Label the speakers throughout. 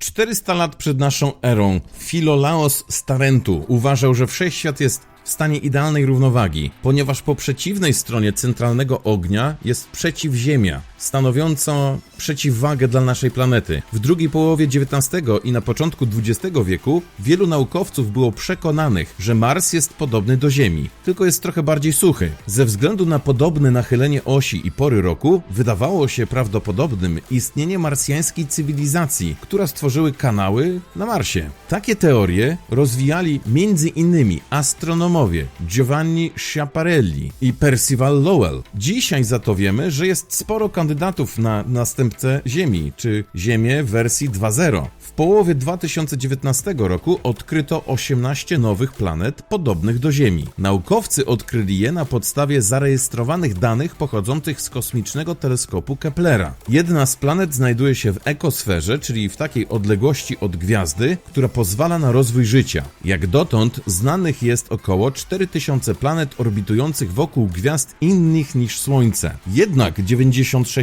Speaker 1: 400 lat przed naszą erą Filolaos Starentu uważał, że wszechświat jest w stanie idealnej równowagi, ponieważ po przeciwnej stronie centralnego ognia jest przeciwziemia, stanowiąca przeciwwagę dla naszej planety. W drugiej połowie XIX i na początku XX wieku wielu naukowców było przekonanych, że Mars jest podobny do Ziemi, tylko jest trochę bardziej suchy. Ze względu na podobne nachylenie osi i pory roku, wydawało się prawdopodobnym istnienie marsjańskiej cywilizacji, która stworzyły kanały na Marsie. Takie teorie rozwijali m.in. astronomowie Giovanni Schiaparelli i Percival Lowell. Dzisiaj za to wiemy, że jest sporo kandydatów na następcę Ziemi, czy Ziemię w wersji 2.0. W połowie 2019 roku odkryto 18 nowych planet podobnych do Ziemi. Naukowcy odkryli je na podstawie zarejestrowanych danych pochodzących z kosmicznego teleskopu Keplera. Jedna z planet znajduje się w ekosferze, czyli w takiej odległości od gwiazdy, która pozwala na rozwój życia. Jak dotąd znanych jest około 4000 planet orbitujących wokół gwiazd innych niż Słońce. Jednak 96%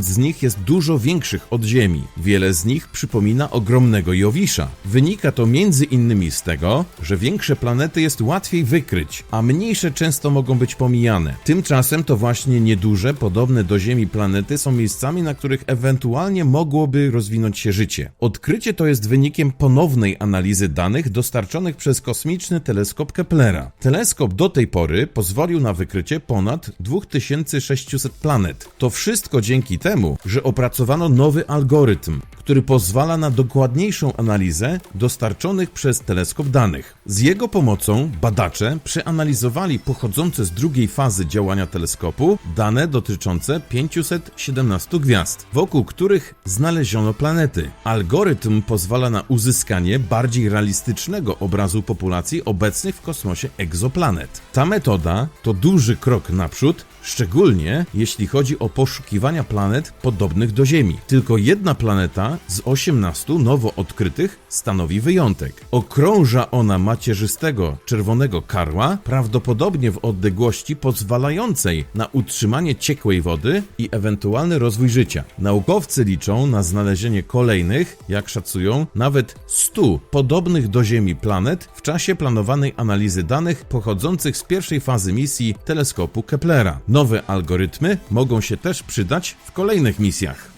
Speaker 1: z nich jest dużo większych od Ziemi. Wiele z nich przypomina ogromnego Jowisza. Wynika to między innymi z tego, że większe planety jest łatwiej wykryć, a mniejsze często mogą być pomijane. Tymczasem to właśnie nieduże, podobne do Ziemi planety są miejscami, na których ewentualnie mogłoby rozwinąć się życie. Odkrycie to jest wynikiem ponownej analizy danych dostarczonych przez kosmiczny teleskop Keplera. Teleskop do tej pory pozwolił na wykrycie ponad 2600 planet. To wszystko dzięki temu, że opracowano nowy algorytm, który pozwala na dokładniejszą analizę dostarczonych przez teleskop danych. Z jego pomocą badacze przeanalizowali pochodzące z drugiej fazy działania teleskopu dane dotyczące 517 gwiazd, wokół których znaleziono planety. Algorytm pozwala na uzyskanie bardziej realistycznego obrazu populacji obecnych w kosmosie egzoplanet. Ta metoda to duży krok naprzód, szczególnie jeśli chodzi o poszukiwania planet podobnych do Ziemi. Tylko jedna planeta z 18 nowo odkrytych stanowi wyjątek. Okrąża ona macierzystego czerwonego karła, prawdopodobnie w odległości pozwalającej na utrzymanie ciekłej wody i ewentualny rozwój życia. Naukowcy liczą na znalezienie kolejnych, jak szacują, nawet 100 podobnych do Ziemi planet w czasie planowanej analizy danych pochodzących z pierwszej fazy misji teleskopu Keplera. Nowe algorytmy mogą się też przydać w kolejnych misjach.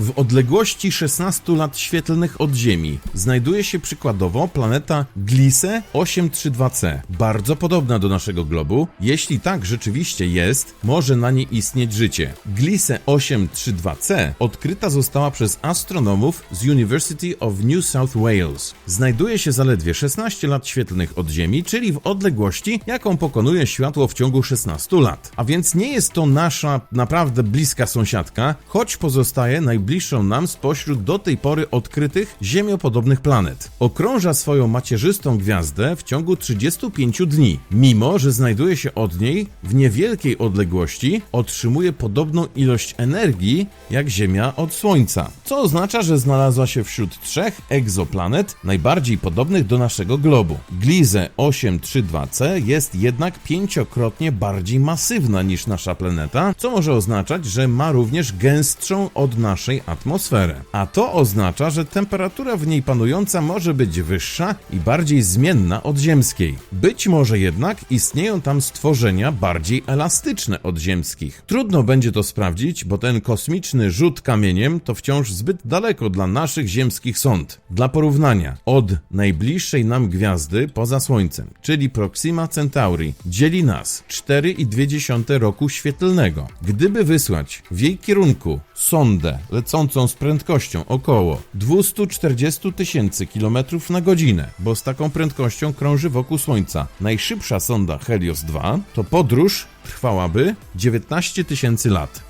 Speaker 1: W odległości 16 lat świetlnych od Ziemi znajduje się przykładowo planeta Gliese 832c, bardzo podobna do naszego globu. Jeśli tak rzeczywiście jest, może na niej istnieć życie. Gliese 832c odkryta została przez astronomów z University of New South Wales. Znajduje się zaledwie 16 lat świetlnych od Ziemi, czyli w odległości, jaką pokonuje światło w ciągu 16 lat. A więc nie jest to nasza naprawdę bliska sąsiadka, choć pozostaje najbliższą nam spośród do tej pory odkrytych ziemiopodobnych planet. Okrąża swoją macierzystą gwiazdę w ciągu 35 dni. Mimo, że znajduje się od niej w niewielkiej odległości, otrzymuje podobną ilość energii jak Ziemia od Słońca, co oznacza, że znalazła się wśród trzech egzoplanet najbardziej podobnych do naszego globu. Gliese 832c jest jednak pięciokrotnie bardziej masywna niż nasza planeta, co może oznaczać, że ma również gęstszą od naszej atmosferę. A to oznacza, że temperatura w niej panująca może być wyższa i bardziej zmienna od ziemskiej. Być może jednak istnieją tam stworzenia bardziej elastyczne od ziemskich. Trudno będzie to sprawdzić, bo ten kosmiczny rzut kamieniem to wciąż zbyt daleko dla naszych ziemskich sąd. Dla porównania, od najbliższej nam gwiazdy poza Słońcem, czyli Proxima Centauri, dzieli nas 4,2 roku świetlnego. Gdyby wysłać w jej kierunku sondę lecącą z prędkością około 240 tysięcy km na godzinę, bo z taką prędkością krąży wokół Słońca najszybsza sonda Helios 2, to podróż trwałaby 19 tysięcy lat.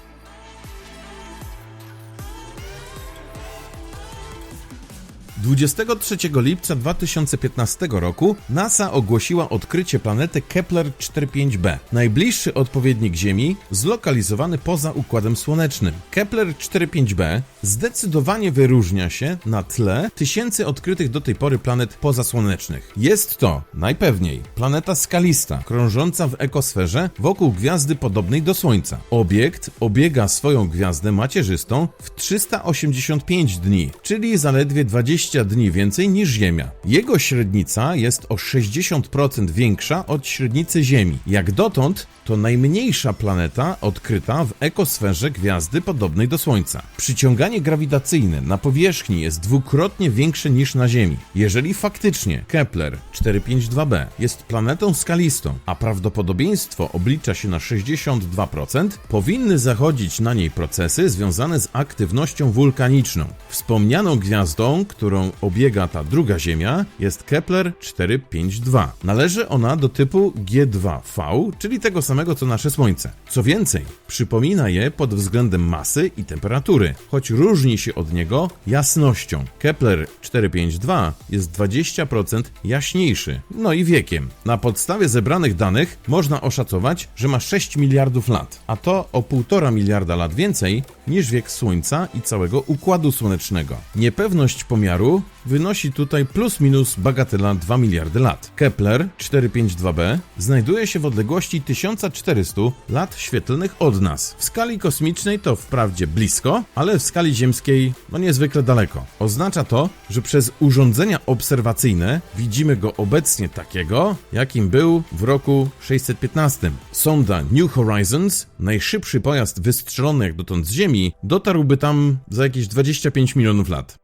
Speaker 1: 23 lipca 2015 roku NASA ogłosiła odkrycie planety Kepler 45b, najbliższy odpowiednik Ziemi zlokalizowany poza Układem Słonecznym. Kepler 45b zdecydowanie wyróżnia się na tle tysięcy odkrytych do tej pory planet pozasłonecznych. Jest to najpewniej planeta skalista, krążąca w ekosferze wokół gwiazdy podobnej do Słońca. Obiekt obiega swoją gwiazdę macierzystą w 385 dni, czyli zaledwie 20 dni więcej niż Ziemia. Jego średnica jest o 60% większa od średnicy Ziemi. Jak dotąd to najmniejsza planeta odkryta w ekosferze gwiazdy podobnej do Słońca. Przyciąganie grawitacyjne na powierzchni jest dwukrotnie większe niż na Ziemi. Jeżeli faktycznie Kepler 452b jest planetą skalistą, a prawdopodobieństwo oblicza się na 62%, powinny zachodzić na niej procesy związane z aktywnością wulkaniczną. Wspomnianą gwiazdą, którą obiega ta druga Ziemia, jest Kepler 452. Należy ona do typu G2V, czyli tego samego co nasze Słońce. Co więcej, przypomina je pod względem masy i temperatury, choć różni się od niego jasnością. Kepler 452 jest 20% jaśniejszy, no i wiekiem. Na podstawie zebranych danych można oszacować, że ma 6 miliardów lat, a to o 1,5 miliarda lat więcej niż wiek Słońca i całego Układu Słonecznego. Niepewność pomiaru wynosi tutaj plus minus bagatela 2 miliardy lat. Kepler 452b znajduje się w odległości 1400 lat świetlnych od nas. W skali kosmicznej to wprawdzie blisko, ale w skali ziemskiej no niezwykle daleko. Oznacza to, że przez urządzenia obserwacyjne widzimy go obecnie takiego, jakim był w roku 615. Sonda New Horizons, najszybszy pojazd wystrzelony jak dotąd z Ziemi, dotarłby tam za jakieś 25 milionów lat.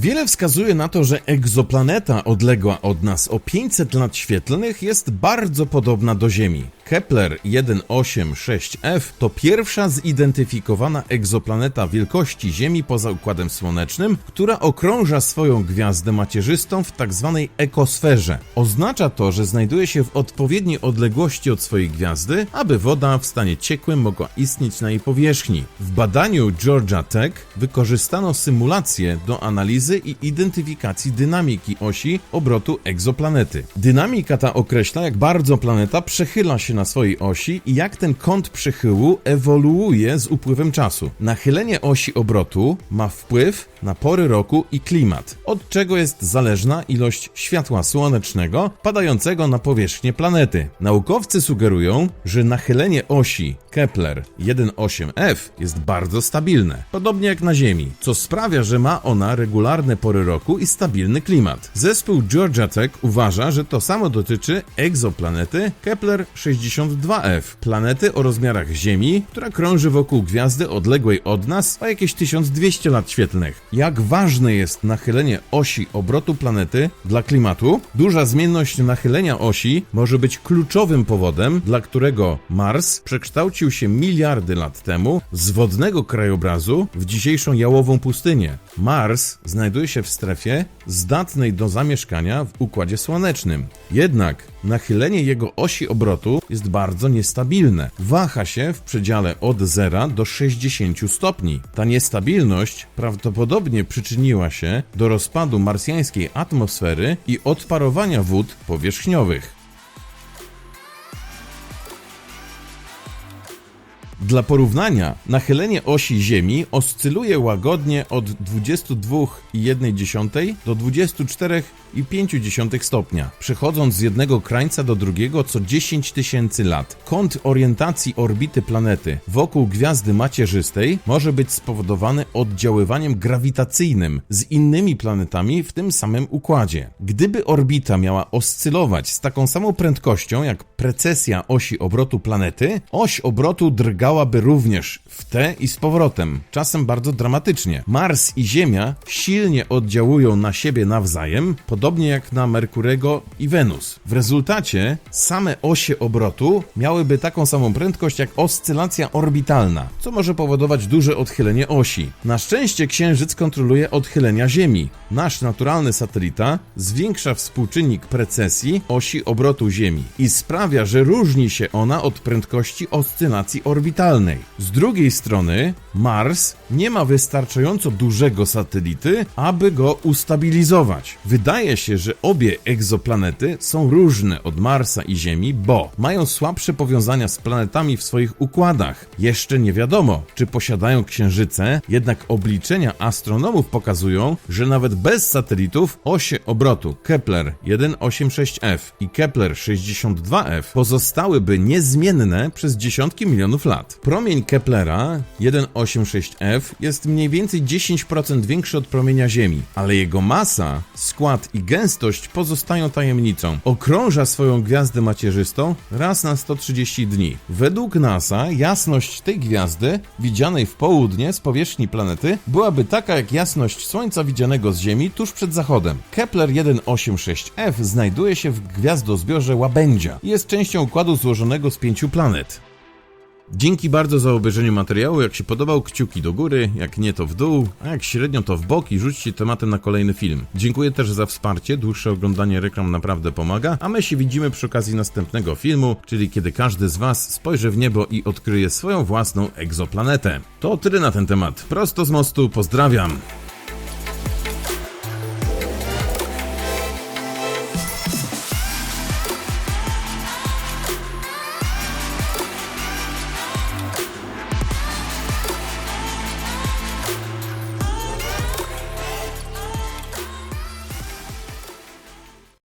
Speaker 1: Wiele wskazuje na to, że egzoplaneta odległa od nas o 500 lat świetlnych jest bardzo podobna do Ziemi. Kepler 186f to pierwsza zidentyfikowana egzoplaneta wielkości Ziemi poza Układem Słonecznym, która okrąża swoją gwiazdę macierzystą w tzw. ekosferze. Oznacza to, że znajduje się w odpowiedniej odległości od swojej gwiazdy, aby woda w stanie ciekłym mogła istnieć na jej powierzchni. W badaniu Georgia Tech wykorzystano symulacje do analizy i identyfikacji dynamiki osi obrotu egzoplanety. Dynamika ta określa, jak bardzo planeta przechyla się na swojej osi i jak ten kąt przechyłu ewoluuje z upływem czasu. Nachylenie osi obrotu ma wpływ na pory roku i klimat, od czego jest zależna ilość światła słonecznego padającego na powierzchnię planety. Naukowcy sugerują, że nachylenie osi Kepler 1.8f jest bardzo stabilne, podobnie jak na Ziemi, co sprawia, że ma ona regularne pory roku i stabilny klimat. Zespół Georgia Tech uważa, że to samo dotyczy egzoplanety Kepler 62f, planety o rozmiarach Ziemi, która krąży wokół gwiazdy odległej od nas o jakieś 1200 lat świetlnych. Jak ważne jest nachylenie osi obrotu planety dla klimatu? Duża zmienność nachylenia osi może być kluczowym powodem, dla którego Mars przekształcił się miliardy lat temu z wodnego krajobrazu w dzisiejszą jałową pustynię. Mars znajduje się w strefie zdatnej do zamieszkania w Układzie Słonecznym. Jednak nachylenie jego osi obrotu jest bardzo niestabilne. Waha się w przedziale od 0 do 60 stopni. Ta niestabilność prawdopodobnie przyczyniła się do rozpadu marsjańskiej atmosfery i odparowania wód powierzchniowych. Dla porównania, nachylenie osi Ziemi oscyluje łagodnie od 22,1 do 24,5 stopnia, przechodząc z jednego krańca do drugiego co 10 tysięcy lat. Kąt orientacji orbity planety wokół gwiazdy macierzystej może być spowodowany oddziaływaniem grawitacyjnym z innymi planetami w tym samym układzie. Gdyby orbita miała oscylować z taką samą prędkością jak precesja osi obrotu planety, oś obrotu drgała działałaby również w te i z powrotem, czasem bardzo dramatycznie. Mars i Ziemia silnie oddziałują na siebie nawzajem, podobnie jak na Merkurego i Wenus. W rezultacie same osie obrotu miałyby taką samą prędkość jak oscylacja orbitalna, co może powodować duże odchylenie osi. Na szczęście Księżyc kontroluje odchylenia Ziemi. Nasz naturalny satelita zwiększa współczynnik precesji osi obrotu Ziemi i sprawia, że różni się ona od prędkości oscylacji orbitalnej. Z drugiej strony, Mars nie ma wystarczająco dużego satelity, aby go ustabilizować. Wydaje się, że obie egzoplanety są różne od Marsa i Ziemi, bo mają słabsze powiązania z planetami w swoich układach. Jeszcze nie wiadomo, czy posiadają księżyce, jednak obliczenia astronomów pokazują, że nawet bez satelitów osie obrotu Kepler 186f i Kepler 62f pozostałyby niezmienne przez dziesiątki milionów lat. Promień Keplera 186f jest mniej więcej 10% większy od promienia Ziemi, ale jego masa, skład i gęstość pozostają tajemnicą. Okrąża swoją gwiazdę macierzystą raz na 130 dni. Według NASA jasność tej gwiazdy, widzianej w południe z powierzchni planety, byłaby taka jak jasność Słońca widzianego z Ziemi tuż przed zachodem. Kepler 186f znajduje się w gwiazdozbiorze Łabędzia i jest częścią układu złożonego z pięciu planet. Dzięki bardzo za obejrzenie materiału. Jak się podobał, kciuki do góry, jak nie to w dół, a jak średnio to w bok i rzućcie tematem na kolejny film. Dziękuję też za wsparcie, dłuższe oglądanie reklam naprawdę pomaga, a my się widzimy przy okazji następnego filmu, czyli kiedy każdy z Was spojrzy w niebo i odkryje swoją własną egzoplanetę. To tyle na ten temat. Prosto z mostu, pozdrawiam!